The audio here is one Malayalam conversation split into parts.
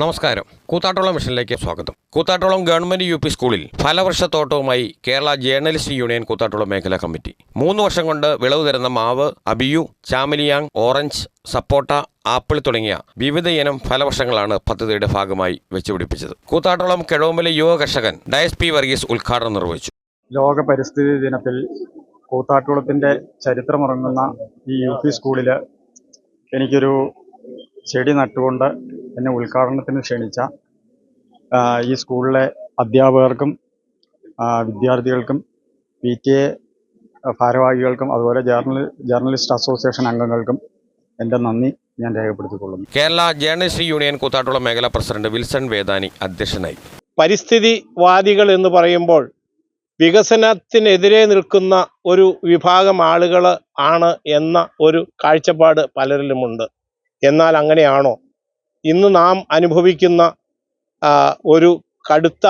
നമസ്കാരം. കൂത്താട്ടോളം മിഷനിലേക്ക് സ്വാഗതം. കൂത്താട്ടോളം ഗവൺമെന്റ് യു പി സ്കൂളിൽ ഫലവർഷത്തോട്ടവുമായി കേരള ജേർണലിസ്റ്റ് യൂണിയൻ കൂത്താട്ടോളം മേഖലാ കമ്മിറ്റി. മൂന്ന് വർഷം കൊണ്ട് വിളവ് തരുന്ന മാവ് അബിയു ചാമലിയാങ് ഓറഞ്ച് സപ്പോട്ട ആപ്പിൾ തുടങ്ങിയ വിവിധ ഇനം ഫലവർഷങ്ങളാണ് പദ്ധതിയുടെ ഭാഗമായി വെച്ചുപിടിപ്പിച്ചത്. കൂത്താട്ടോളം കിഴവുമല യുവ കർഷകൻ ഡയസ് പി വർഗീസ് ഉദ്ഘാടനം നിർവഹിച്ചു. ലോക പരിസ്ഥിതി ദിനത്തിൽ കൂത്താട്ടോളത്തിന്റെ ചരിത്രമുറങ്ങുന്ന ഈ യു പി സ്കൂളിൽ എനിക്കൊരു ചെടി നട്ടുകൊണ്ട് എന്നെ ഉദ്ഘാടനത്തിന് ക്ഷണിച്ച ഈ സ്കൂളിലെ അധ്യാപകർക്കും വിദ്യാർത്ഥികൾക്കും പി ടി എ ഭാരവാഹികൾക്കും അതുപോലെ ജേർണലി ജേർണലിസ്റ്റ് അസോസിയേഷൻ അംഗങ്ങൾക്കും എന്റെ നന്ദി ഞാൻ രേഖപ്പെടുത്തിക്കൊള്ളുന്നു. കേരള ജേർണലിസ്റ്റ് യൂണിയൻ കൂത്താട്ടുള്ള മേഖലാ പ്രസിഡന്റ് വിൽസൺ വേദാനി അധ്യക്ഷനായി. പരിസ്ഥിതിവാദികൾ എന്ന് പറയുമ്പോൾ വികസനത്തിനെതിരെ നിൽക്കുന്ന ഒരു വിഭാഗം ആളുകൾ ആണ് എന്ന ഒരു കാഴ്ചപ്പാട് പലരിലുമുണ്ട്. എന്നാൽ അങ്ങനെയാണോ? ഇന്ന് നാം അനുഭവിക്കുന്ന ഒരു കടുത്ത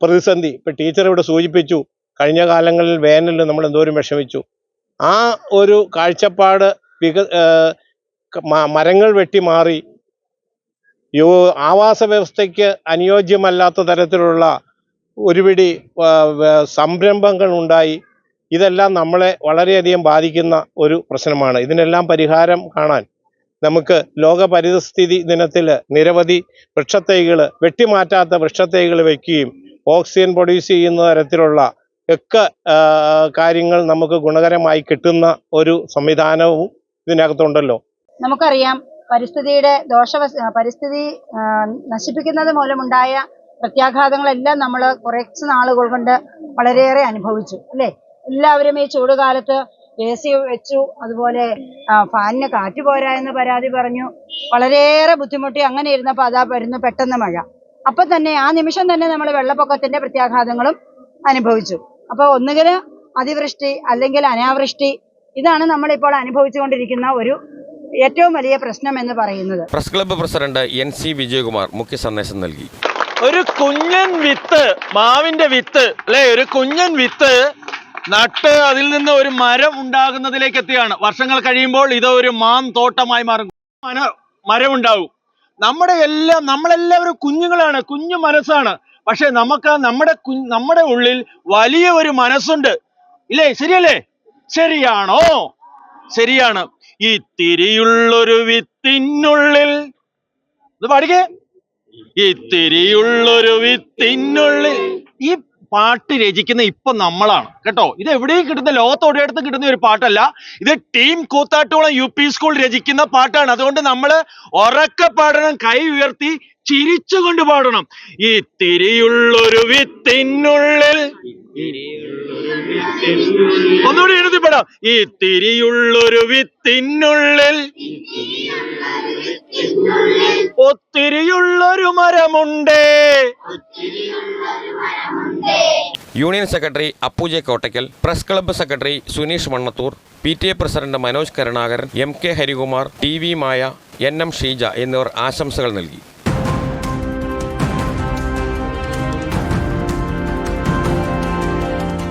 പ്രതിസന്ധി. ഇപ്പം ടീച്ചർ ഇവിടെ സൂചിപ്പിച്ചു കഴിഞ്ഞ കാലങ്ങളിൽ വേനലിൽ നമ്മൾ എന്തോരം വിഷമിച്ചു. ആ ഒരു കാഴ്ചപ്പാട് വിക മരങ്ങൾ വെട്ടി മാറി യോ ആവാസ വ്യവസ്ഥയ്ക്ക് അനുയോജ്യമല്ലാത്ത തരത്തിലുള്ള ഒരുപിടി സംരംഭങ്ങൾ ഉണ്ടായി. ഇതെല്ലാം നമ്മളെ വളരെയധികം ബാധിക്കുന്ന ഒരു പ്രശ്നമാണ്. ഇതിനെല്ലാം പരിഹാരം കാണാൻ നമുക്ക് ലോക പരിസ്ഥിതി ദിനത്തിൽ നിരവധി വൃക്ഷത്തൈകൾ വെട്ടിമാറ്റാത്ത വൃക്ഷത്തൈകൾ വയ്ക്കുകയും ഓക്സിജൻ പ്രൊഡ്യൂസ് ചെയ്യുന്ന തരത്തിലുള്ള ഒക്കെ കാര്യങ്ങൾ നമുക്ക് ഗുണകരമായി കിട്ടുന്ന ഒരു സംവിധാനവും ഇതിനകത്തുണ്ടല്ലോ. നമുക്കറിയാം പരിസ്ഥിതിയുടെ ദോഷ പരിസ്ഥിതി നശിപ്പിക്കുന്നത് മൂലമുണ്ടായ പ്രത്യാഘാതങ്ങളെല്ലാം നമ്മൾ കുറച്ച് നാളുകൾ കൊണ്ട് വളരെയേറെ അനുഭവിച്ചു അല്ലേ? എല്ലാവരും ഈ ചൂടുകാലത്ത് എ സി വെച്ചു. അതുപോലെ ആ, ഫാനിന് കാറ്റ് പോരാ എന്ന് പരാതി പറഞ്ഞു. വളരെയേറെ ബുദ്ധിമുട്ടി. അങ്ങനെ ഇരുന്നപ്പോൾ അതാ വരുന്നു പെട്ടെന്ന് മഴ. അപ്പം തന്നെ ആ നിമിഷം തന്നെ നമ്മൾ വെള്ളപ്പൊക്കത്തിന്റെ പ്രത്യാഘാതങ്ങളും അനുഭവിച്ചു. അപ്പോൾ ഒന്നുകിൽ അതിവൃഷ്ടി അല്ലെങ്കിൽ അനാവൃഷ്ടി ഇതാണ് നമ്മൾ നമ്മളിപ്പോൾ അനുഭവിച്ചുകൊണ്ടിരിക്കുന്ന ഒരു ഏറ്റവും വലിയ പ്രശ്നം എന്ന് പറയുന്നത്. Press club president N C Vijayakumar മുഖ്യ സന്ദേശം നൽകി. ഒരു കുഞ്ഞൻ വിത്ത് മാവിന്റെ വിത്ത് അല്ലെ? ഒരു കുഞ്ഞൻ വിത്ത് നട്ട് അതിൽ നിന്ന് ഒരു മരം ഉണ്ടാകുന്നതിലേക്ക് എത്തിയാണ്. വർഷങ്ങൾ കഴിയുമ്പോൾ ഇത് ഒരു മാൻ തോട്ടമായി മാറും. മന- മരമുണ്ടാവും. നമ്മുടെ എല്ലാം നമ്മളെല്ലാവരും കുഞ്ഞുങ്ങളാണ്. കുഞ്ഞു മനസ്സാണ്. പക്ഷെ നമുക്ക് നമ്മുടെ നമ്മുടെ ഉള്ളിൽ വലിയ ഒരു മനസ്സുണ്ട്. ഇല്ലേ? ശരിയല്ലേ? ശരിയാണോ? ശരിയാണ്. ഈ തിരിയുള്ളൊരു വിത്തിനുള്ളിൽ പാടിക്കേ. ഈ തിരിയുള്ളൊരു വിത്തിനുള്ളിൽ ഈ പാട്ട് രചിക്കുന്ന ഇപ്പൊ നമ്മളാണ്. കേട്ടോ? ഇത് എവിടെയും കിട്ടുന്ന ലോകത്തൊരിടത്തും കിട്ടുന്ന ഒരു പാട്ടല്ല. ഇത് team Koothattukulam U P school രചിക്കുന്ന പാട്ടാണ്. അതുകൊണ്ട് നമ്മൾ ഉറക്കെ പാടണം കൈ ഉയർത്തി ചിരിച്ചുകൊണ്ട് പാടണം. ഈ തിരിയുള്ളൊരു വിത്തിനുള്ളിൽ ഒന്നുകൂടി എഴുതിപ്പെടാം ഈ തിരിയുള്ളൊരു വിത്തിനുള്ളിൽ ഒത്തിരിയുള്ളൊരു മരമുണ്ട്. Union secretary അപ്പുജെ Kottakkal press club secretary Suneesh Mannathoor P T A president Manoj Karunakaran M K Harikumar T V Maya N M Sheeja എന്നിവർ ആശംസകൾ നൽകി.